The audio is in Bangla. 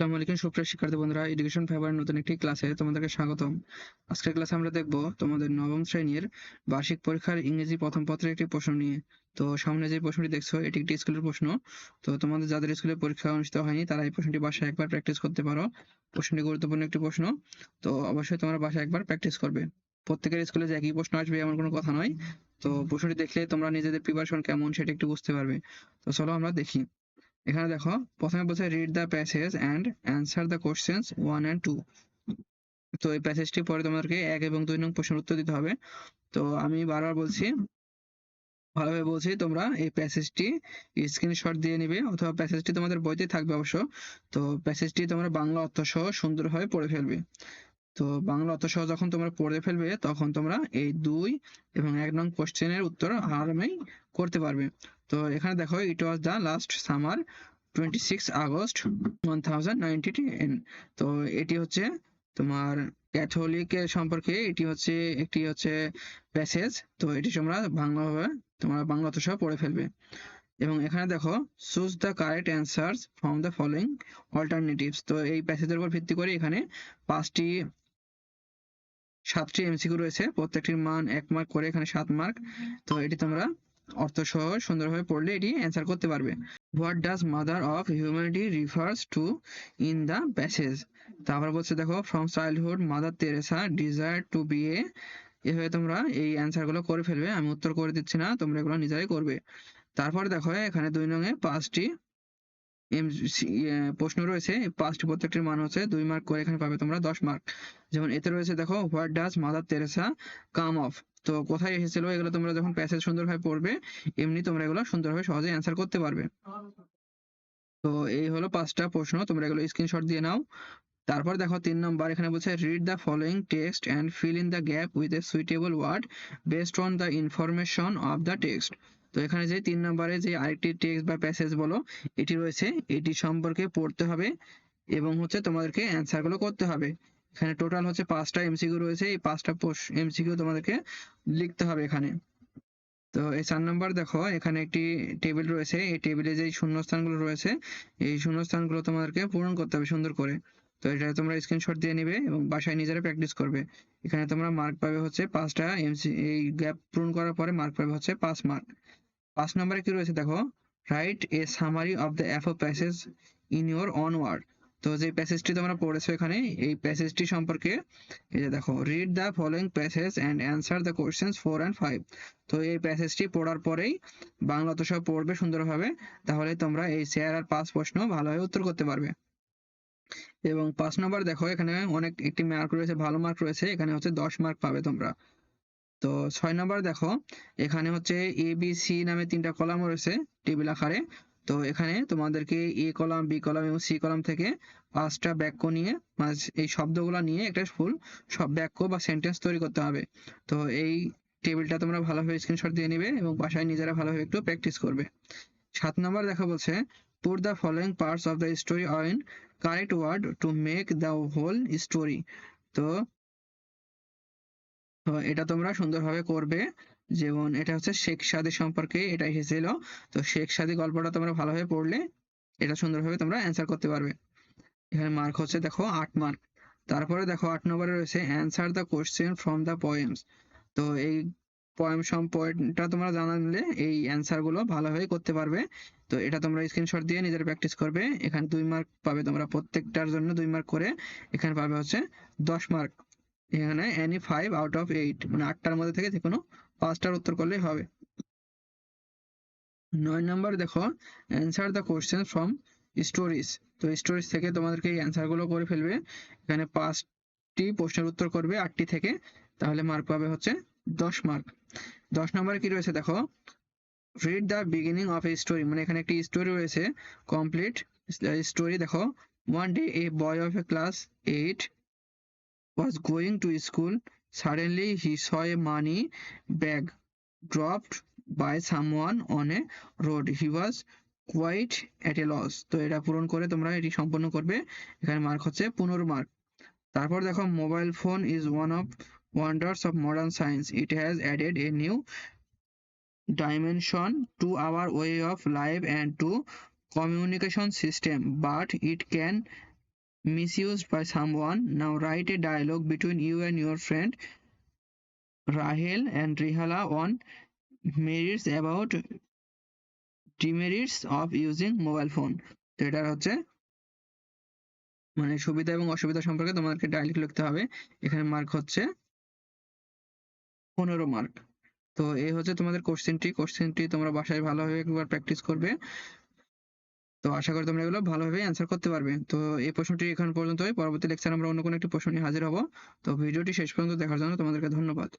আসসালামু আলাইকুম, সুপ্রিয় শিক্ষার্থী বন্ধুরা এডুকেশন ফাইবার নতুন একটি ক্লাসে তোমাদেরকে স্বাগতম। আজকের ক্লাসে আমরা দেখব তোমাদের নবম শ্রেণির বার্ষিক পরীক্ষার ইংরেজি প্রথম পত্রের একটি প্রশ্ন নিয়ে। তো সামনে যে প্রশ্নটি দেখছ, এটি একটি স্কুলের প্রশ্ন। তো তোমাদের যাদের স্কুলে পরীক্ষা অনুষ্ঠিত হয়নি, তারা এই প্রশ্নটি বাসায় একবার প্র্যাকটিস করতে পারো। প্রশ্নটি গুরুত্বপূর্ণ একটি প্রশ্ন। তো অবশ্যই তোমরা বাসায় একবার প্র্যাকটিস করবে। প্রত্যেকের স্কুলে যে একই প্রশ্ন আসবে এমন কোনো কথা নয়। তো প্রশ্নটি দেখলে তোমরা নিজেদের প্রিপারেশন কেমন সেটা একটু বুঝতে পারবে। তো চলো আমরা দেখি। এখানে দেখো, প্রথমে বলছে read the passage and answer the questions one and two তো এই প্যাসেজটি পরে তোমাদেরকে এক এবং দুই নং প্রশ্নের উত্তর দিতে হবে। তো আমি বারবার বলছি, ভালোভাবে বলছি, তোমরা এই প্যাসেজটি স্ক্রিনশট দিয়ে নিবে, অথবা প্যাসেজটি তোমাদের বইতে থাকবে অবশ্য। তো প্যাসেজটি তোমরা বাংলা অর্থ সহ সুন্দরভাবে পড়ে ফেলবে। তো বাংলা অর্থ সহ যখন তোমরা পড়ে ফেলবে, তখন তোমরা এই দুই এবং এক নং কোশ্চেনের উত্তর আরামেই করতে পারবে। তো এখানে দেখো it was the last summer twenty six August one thousand ninety তো এটি হচ্ছে তোমার ক্যাথলিকের সম্পর্কে, এটি হচ্ছে, একটি হচ্ছে প্যাসেজ তো এটি তোমরা বাংলাভাবে তোমরা বাংলা অর্থ সহ পড়ে ফেলবে। এবং এখানে দেখো choose the correct answers from the following alternatives তো এই প্যাসেজের উপর ভিত্তি করে এখানে পাঁচটি, সাতটি এমসিকিউ রয়েছে। প্রত্যেকটির মান এক মার্ক করে এখানে সাত মার্ক তো এটি তোমরা অর্থ সহ সুন্দরভাবে পড়লে এটি অ্যান্সার করতে পারবে। What does mother of humanity refers to in the passage তারপর বলছে দেখো from childhood Mother Teresa desire to be a এভাবে তোমরা এই অ্যান্সারগুলো করে ফেলবে, আমি উত্তর করে দিচ্ছি না, তোমরা এগুলো নিজেরাই করবে। তারপর দেখো, এখানে দুই নঙে পাঁচটি প্রশ্ন রয়েছে পাঁচটি প্রত্যেকটির মান হচ্ছে দুই মার্ক করে এখানে পাবে তোমরা দশ মার্ক যেমন এতে রয়েছে দেখো what does Mother Teresa come of তো কোথায় এসেছিল? এগুলো তোমরা যখন প্যাসেজ সুন্দরভাবে পড়বে, এমনি তোমরা এগুলো সুন্দরভাবে সহজে অ্যান্সার করতে পারবে। তো এই হলো পাঁচটা প্রশ্ন, তোমরা এগুলো স্ক্রিনশট দিয়ে নাও। তারপর দেখো তিন নম্বর, এখানে বলছে read the following text and fill in the gap with a suitable word based on the information of the text তো এখানে যে তিন নম্বরে যে আরেকটি টেক্সট বা প্যাসেজ বলো, এটি রয়েছে, এটি সম্পর্কে পড়তে হবে এবং হচ্ছে তোমাদেরকে অ্যান্সারগুলো করতে হবে। এখানে টোটাল হচ্ছে পাঁচটা এমসিকিউ রয়েছে। এই পাঁচটা এমসিকিউ তোমাদেরকে লিখতে হবে এখানে। তো এই চার নম্বর দেখো, এখানে একটি টেবিল রয়েছে। এই টেবিলে যে শূন্যস্থানগুলো রয়েছে, এই শূন্যস্থানগুলো তোমাদেরকে পূরণ করতে হবে সুন্দর করে। তো এটা তোমরা স্ক্রিনশট দিয়ে নিবে এবং বাসায় নিজেরা প্র্যাকটিস করবে। এখানে তোমরা মার্ক পাবে হচ্ছে পাঁচটা এমসি এই গ্যাপ পূরণ করার পরে মার্ক পাবে হচ্ছে পাঁচ মার্ক পাঁচ নম্বরে কি রয়েছে দেখো? Write a summary of the above passage in your own word তো যে প্যাসেজটি তোমরা পড়েছো এখানে এই প্যাসেজটি সম্পর্কে এই যে দেখো read the following passage and answer the questions four and five তো এই প্যাসেজটি পড়ার পরেই বাংলা তো সব পড়বে সুন্দরভাবে, তাহলে তোমরা এই চেয়ার আর পাঁচ প্রশ্ন ভালোভাবে উত্তর করতে পারবে। এবং পাঁচ নম্বর দেখো, এখানে অনেক একটি মার্ক রয়েছে, ভালো মার্ক রয়েছে, এখানে হচ্ছে দশ মার্ক পাবে তোমরা। তো ছয় নম্বর দেখো, এখানে হচ্ছে এ বি সি নামে তিনটা কলাম রয়েছে টেবিল আকারে। তো এখানে তোমাদেরকে এ কলাম, বি কলাম এবং সি কলাম থেকে পাঁচটা বাক্য নিয়ে এই শব্দগুলো নিয়ে একটা ফুল সব বাক্য বা সেন্টেন্স তৈরি করতে হবে। তো এই টেবিলটা তোমরা ভালোভাবে স্ক্রিনশট দিয়ে নিবে এবং বাসায় নিজেরা ভালোভাবে একটু প্র্যাকটিস করবে। সাত নম্বর দেখা বলছে the following parts of the story on correct word to make the whole story তো তো এটা তোমরা সুন্দরভাবে করবে। যেমন এটা হচ্ছে শেখ সাদি সম্পর্কে এটা এসেছিল। তো শেখ সাদি গল্পটা তোমরা ভালোভাবে পড়লে এটা সুন্দরভাবে তোমরা অ্যান্সার করতে পারবে। এখানে মার্ক হচ্ছে দেখো আট মার্ক তারপরে দেখো আট নম্বরে রয়েছে answer the question from the poems তো এই পয়েম সম্পর্কটা তোমরা জানালে এই অ্যান্সারগুলো ভালোভাবে করতে পারবে। তো এটা তোমরা স্ক্রিনশট দিয়ে নিজের প্র্যাকটিস করবে। এখানে দুই মার্ক পাবে তোমরা প্রত্যেকটার জন্য দুই মার্ক করে। এখানে পাবে হচ্ছে দশ মার্ক এখানে any five out of eight মানে আটটার মধ্যে থেকে যে কোনো পাঁচটার উত্তর করলেই হবে। নয় নম্বর দেখো answer the question from stories তো স্টোরিজ থেকে তোমাদেরকে এই অ্যান্সারগুলো করে ফেলবে। এখানে পাঁচটি প্রশ্নের উত্তর করবে, আটটি থেকে। তাহলে মার্ক পাবে হচ্ছে দশ মার্ক দশ নম্বরে কি রয়েছে দেখো read the beginning of a story মানে এখানে একটি স্টোরি রয়েছে কমপ্লিট স্টোরি দেখো one day a boy of a class eight was going to school. Suddenly, he saw a money bag dropped by someone on a road. He was quite at a loss. তো এটা পূরণ করে তোমরা এটি সম্পন্ন করবে এখানে মার্ক হচ্ছে পনেরো মার্ক তারপর দেখো mobile phone is one of wonders of modern science it has added a new dimension to our way of life and to communication system but it can misused by someone. Now write a dialogue between you and your friend Rahel and Rihala on merits about demerits of using mobile phone. তো এটা হচ্ছে মানে সুবিধা এবং অসুবিধা সম্পর্কে তোমাদেরকে ডাইরেক্ট লিখতে হবে এখানে মার্ক হচ্ছে পনেরো মার্ক তো এই হচ্ছে তোমাদের কোশ্চেনটি কোশ্চেনটি তোমরা বাসায় ভালোভাবে একবার প্র্যাকটিস করবে তো আশা করি তোমরা এগুলো ভালোভাবে অ্যান্সার করতে পারবে। তো এই প্রশ্নটি এখন পর্যন্তই। পরবর্তী লেকচার আমরা অন্য কোনো একটি প্রশ্ন নিয়ে হাজির হব। তো ভিডিওটি শেষ পর্যন্ত দেখার জন্য তোমাদেরকে ধন্যবাদ।